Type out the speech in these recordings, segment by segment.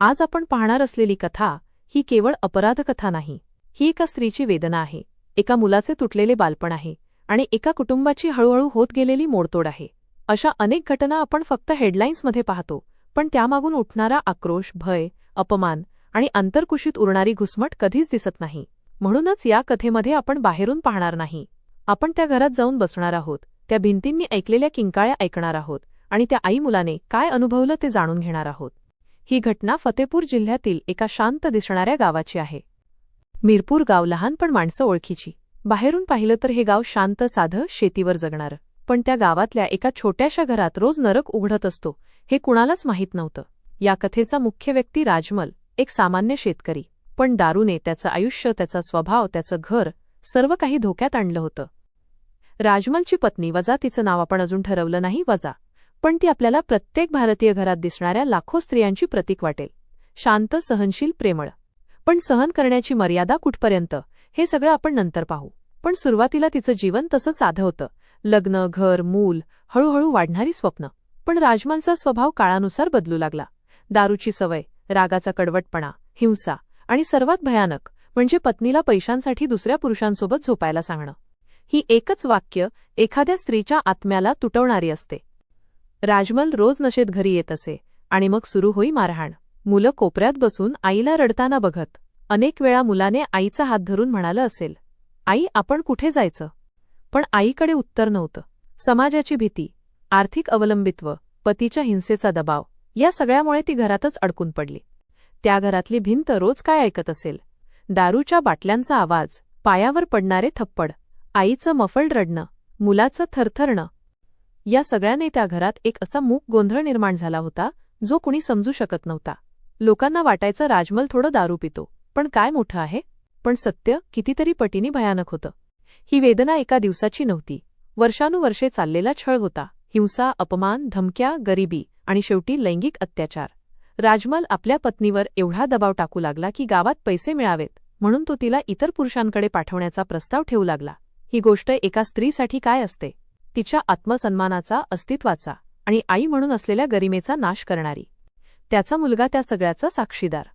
आज आपण पाहणार असलेली कथा ही केवळ अपराध कथा नाही. ही एका स्त्रीची वेदना आहे. एका मुलाचे तुटलेले बालपण आहे आणि एका कुटुंबाची हळूहळू होत गेलेली मोडतोड आहे. अशा अनेक घटना आपण फक्त हेडलाईन्समध्ये पाहतो पण त्यामागून उठणारा आक्रोश भय अपमान आणि अंतर्कुशीत उरणारी घुसमट कधीच दिसत नाही. म्हणूनच या कथेमध्ये आपण बाहेरून पाहणार नाही. आपण त्या घरात जाऊन बसणार आहोत त्या भिंतींनी ऐकलेल्या किंकाळ्या ऐकणार आहोत आणि त्या आई मुलाने काय अनुभवलं ते जाणून घेणार आहोत. ही घटना फतेपूर जिल्ह्यातील एका शांत दिसणाऱ्या गावाची आहे. मिरपूर गाव लहान पण माणसं ओळखीची. बाहेरून पाहिलं तर हे गाव शांत साधं शेतीवर जगणारं. पण त्या गावातल्या एका छोट्याशा घरात रोज नरक उघडत असतो हे कुणालाच माहीत नव्हतं. या कथेचा मुख्य व्यक्ती राजमल एक सामान्य शेतकरी. पण दारूने त्याचं आयुष्य त्याचा स्वभाव त्याचं घर सर्व काही धोक्यात आणलं होतं. राजमलची पत्नी वजा तिचं नाव आपण अजून ठरवलं नाही वजा. पण ती आपल्याला प्रत्येक भारतीय घरात दिसणाऱ्या लाखो स्त्रियांची प्रतीक वाटेल. शांत सहनशील प्रेमळ. पण सहन करण्याची मर्यादा कुठपर्यंत? हे सगळं आपण नंतर पाहू. पण सुरुवातीला तिचं जीवन तसं साधं होतं. लग्न घर मूल हळूहळू वाढणारी स्वप्न. पण राजमलचा स्वभाव काळानुसार बदलू लागला. दारूची सवय रागाचा कडवटपणा हिंसा आणि सर्वात भयानक म्हणजे पत्नीला पैशांसाठी दुसऱ्या पुरुषांसोबत झोपायला सांगणं. ही एकच वाक्य एखाद्या स्त्रीच्या आत्म्याला तुटवणारी असते. राजमल रोज नशेत घरी येत असे आणि मग सुरू होई मारहाण. मुलं कोपऱ्यात बसून आईला रडताना बघत अनेक वेळा मुलाने आईचा हात धरून म्हणालं असेल आई आपण कुठे जायचं? पण आईकडे उत्तर नव्हतं. समाजाची भीती आर्थिक अवलंबित्व पतीच्या हिंसेचा दबाव या सगळ्यामुळे ती घरातच अडकून पडली. त्या घरातली भिंत रोज काय ऐकत असेल? दारूच्या बाटल्यांचा आवाज पायावर पडणारे थप्पड आईचं मफळ रडणं मुलाचं थरथरणं या सगळ्याने त्या घरात एक असा मूक गोंधळ निर्माण झाला होता जो कुणी समजू शकत नव्हता. लोकांना वाटायचं राजमल थोडं दारू पितो पण काय मोठं आहे? पण सत्य कितीतरी पटीने भयानक होतं. ही वेदना एका दिवसाची नव्हती. वर्षानुवर्षे चाललेला छळ होता. हिंसा अपमान धमक्या गरिबी आणि शेवटी लैंगिक अत्याचार. राजमल आपल्या पत्नीवर एवढा दबाव टाकू लागला की गावात पैसे मिळावेत म्हणून तो तिला इतर पुरुषांकडे पाठवण्याचा प्रस्ताव ठेवू लागला. ही गोष्ट एका स्त्रीसाठी काय असते? तिच्या आत्मसन्मानाचा अस्तित्वाचा आणि आई म्हणून असलेल्या गरिमेचा नाश करणारी. त्याचा मुलगा त्या सगळ्याचा साक्षीदार.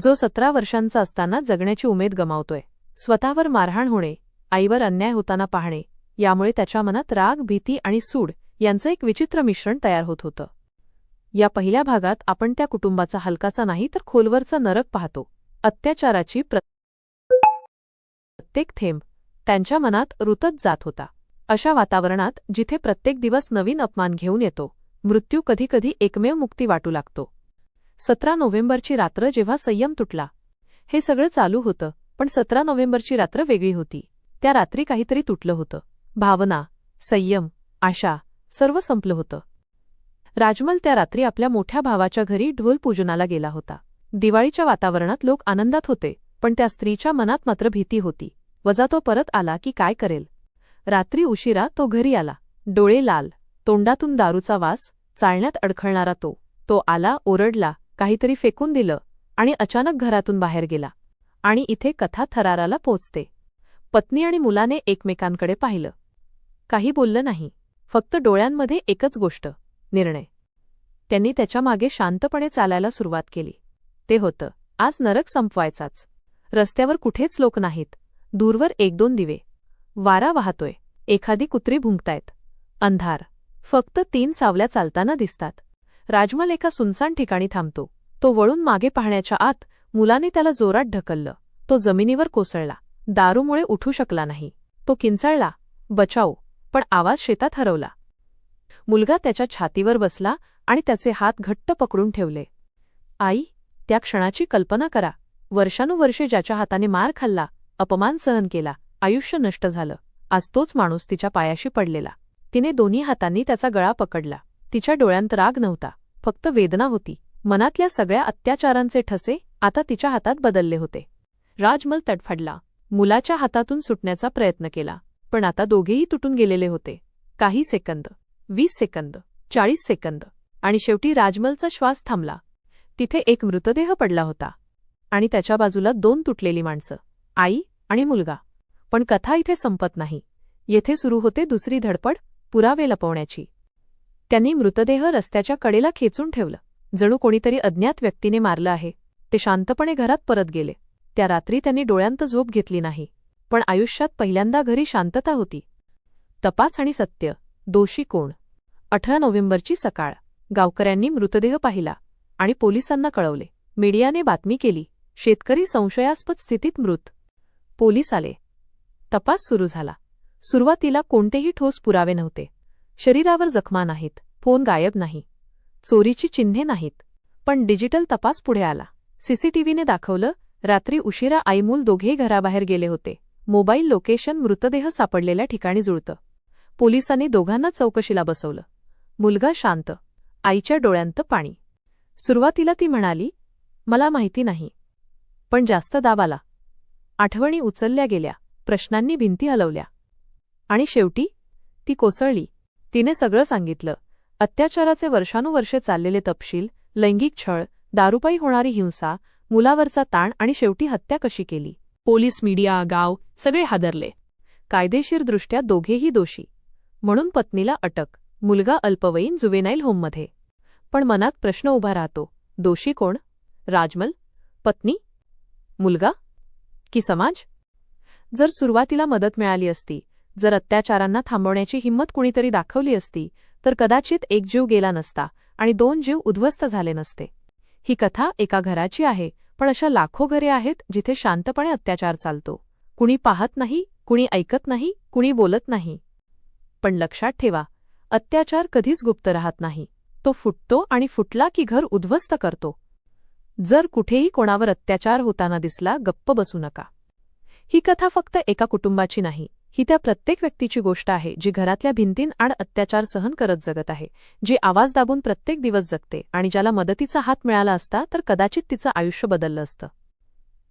जो सतरा वर्षांचा असताना जगण्याची उमेद गमावतोय. स्वतःवर मारहाण होणे आईवर अन्याय होताना पाहणे यामुळे त्याच्या मनात राग भीती आणि सूड यांचं एक विचित्र मिश्रण तयार होत होतं. या पहिल्या भागात आपण त्या कुटुंबाचा हलकासा नाही तर खोलवरचा नरक पाहतो. अत्याचाराची प्रत्येक थेंब त्यांच्या मनात रुतत जात होता. अशा वातावरणात जिथे प्रत्येक दिवस नवीन अपमान घेऊन येतो मृत्यू कधीकधी एकमेव मुक्ती वाटू लागतो. सतरा नोव्हेंबरची रात्र जेव्हा संयम तुटला हे सगळं चालू होतं पण सतरा नोव्हेंबरची रात्र वेगळी होती. त्या रात्री काहीतरी तुटलं होतं. भावना संयम आशा सर्व संपलं होतं. राजमल त्या रात्री आपल्या मोठ्या भावाच्या घरी ढोल पूजनाला गेला होता. दिवाळीच्या वातावरणात लोक आनंदात होते पण त्या स्त्रीच्या मनात मात्र भीती होती. वजा तो परत आला की काय करेल? रात्री उशिरा तो घरी आला. डोळे लाल. तोंडातून दारूचा वास चालण्यात अडखळणारा तो. तो आला ओरडला काहीतरी फेकून दिलं आणि अचानक घरातून बाहेर गेला आणि इथे कथा थराराला पोचते. पत्नी आणि मुलाने एकमेकांकडे पाहिलं. काही बोललं नाही. फक्त डोळ्यांमध्ये एकच गोष्ट निर्णय. त्यांनी त्याच्यामागे शांतपणे चालायला सुरुवात केली. ते होतं आज नरक संपवायचाच. रस्त्यावर कुठेच लोक नाहीत. दूरवर एक दोन दिवे. वारा वाहतोय. एखादी कुत्री भुंकतायत. अंधार. फक्त तीन सावल्या चालताना दिसतात. राजमल एका सुनसान ठिकाणी थांबतो. तो वळून मागे पाहण्याच्या आत मुलाने त्याला जोरात ढकललं. तो जमिनीवर कोसळला. दारूमुळे उठू शकला नाही. तो किंचाळला. बचाव. पण आवाज शेतात हरवला. मुलगा त्याच्या छातीवर बसला आणि त्याचे हात घट्ट पकडून ठेवले. आई त्या क्षणाची कल्पना करा. वर्षानुवर्षे ज्याच्या हाताने मार खाल्ला अपमान सहन केला. आयुष्य नष्ट झालं. आज तोच माणूस तिच्या पायाशी पडलेला. तिने दोन्ही हातांनी त्याचा गळा पकडला. तिच्या डोळ्यांत राग नव्हता. फक्त वेदना होती. मनातल्या सगळ्या अत्याचारांचे ठसे आता तिच्या हातात बदलले होते. राजमल तडफडला. मुलाच्या हातातून सुटण्याचा प्रयत्न केला. पण आता दोघेही तुटून गेलेले होते. काही सेकंद वीस सेकंद चाळीस सेकंद. आणि शेवटी राजमलचा श्वास थांबला. तिथे एक मृतदेह पडला होता. आणि त्याच्या बाजूला दोन तुटलेली माणसं. आई आणि मुलगा. पण कथा इथे संपत नाही. येथे सुरू होते दुसरी धडपड पुरावे लपवण्याची. त्यांनी मृतदेह रस्त्याच्या कडेला खेचून ठेवलं. जणू कोणीतरी अज्ञात व्यक्तीने मारलं आहे. ते शांतपणे घरात परत गेले. त्या रात्री त्यांनी डोळ्यांत झोप घेतली नाही. पण आयुष्यात पहिल्यांदा घरी शांतता होती. तपास आणि सत्य. दोषी कोण? अठरा नोव्हेंबरची सकाळ. गावकऱ्यांनी मृतदेह पाहिला आणि पोलिसांना कळवले. मीडियाने बातमी केली. शेतकरी संशयास्पद स्थितीत मृत. पोलीस आले. तपास सुरू झाला. सुरुवातीला कोणतेही ठोस पुरावे नव्हते. शरीरावर जखमा नाहीत फोन गायब नाही चोरीची चिन्हे नाहीत. पण डिजिटल तपास पुढे आला. सीसीटीव्हीने दाखवलं रात्री उशिरा आईमूल दोघेही घराबाहेर गेले होते. मोबाईल लोकेशन मृतदेह सापडलेल्या ठिकाणी जुळतं. पोलिसांनी दोघांना चौकशीला बसवलं. मुलगा शांत आईच्या डोळ्यांत पाणी. सुरुवातीला ती म्हणाली मला माहिती नाही पण जास्त दाब आला आठवणी उचलल्या गेल्या. प्रश्नांनी भिंती हलवल्या. आणि शेवटी ती कोसळली. तिने सगळं सांगितलं. अत्याचाराचे वर्षानुवर्षे चाललेले तपशील लैंगिक छळ दारुपाई होणारी हिंसा मुलावरचा ताण आणि शेवटी हत्या कशी केली. पोलीस मीडिया गाव सगळे हादरले. कायदेशीरदृष्ट्या दोघेही दोषी. म्हणून पत्नीला अटक. मुलगा अल्पवयीन जुवेनाईल होममध्ये. पण मनात प्रश्न उभा राहतो. दोषी कोण? राजमल? पत्नी? मुलगा? की समाज? जर सुरुवातीला मदत मिळाली असती जर अत्याचारांना थांबवण्याची हिंमत कुणीतरी दाखवली असती तर कदाचित एक जीव गेला नसता आणि दोन जीव उद्ध्वस्त झाले नसते. ही कथा एका घराची आहे पण अशा लाखो घरे आहेत जिथे शांतपणे अत्याचार चालतो. कुणी पाहत नाही कुणी ऐकत नाही कुणी बोलत नाही. पण लक्षात ठेवा अत्याचार कधीच गुप्त राहत नाही. तो फुटतो आणि फुटला की घर उद्ध्वस्त करतो. जर कुठेही कोणावर अत्याचार होताना दिसला गप्प बसू नका. ही कथा फक्त एका कुटुंबाची नाही ही त्या प्रत्येक व्यक्तीची गोष्ट आहे जी घरातल्या भिंतींआड अत्याचार सहन करत जगत आहे जी आवाज दाबून प्रत्येक दिवस जगते आणि ज्याला मदतीचा हात मिळाला असता तर कदाचित तिचं आयुष्य बदललं असतं.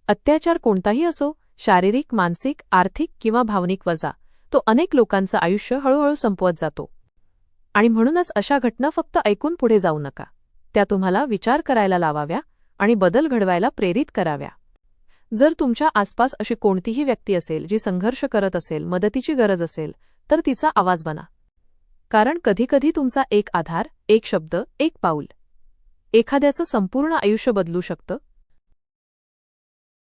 अत्याचार कोणताही असो शारीरिक मानसिक आर्थिक किंवा भावनिक वजा तो अनेक लोकांचं आयुष्य हळूहळू संपवत जातो. आणि म्हणूनच अशा घटना फक्त ऐकून पुढे जाऊ नका. त्या तुम्हाला विचार करायला लावाव्या आणि बदल घडवायला प्रेरित कराव्या. जर तुमच्या आसपास अशी कोणतीही व्यक्ती असेल जी संघर्ष करत असेल मदतीची गरज असेल तर तिचा आवाज बना. कारण कधीकधी तुमचा एक आधार एक शब्द एक पाऊल एखाद्याचं संपूर्ण आयुष्य बदलू शकतं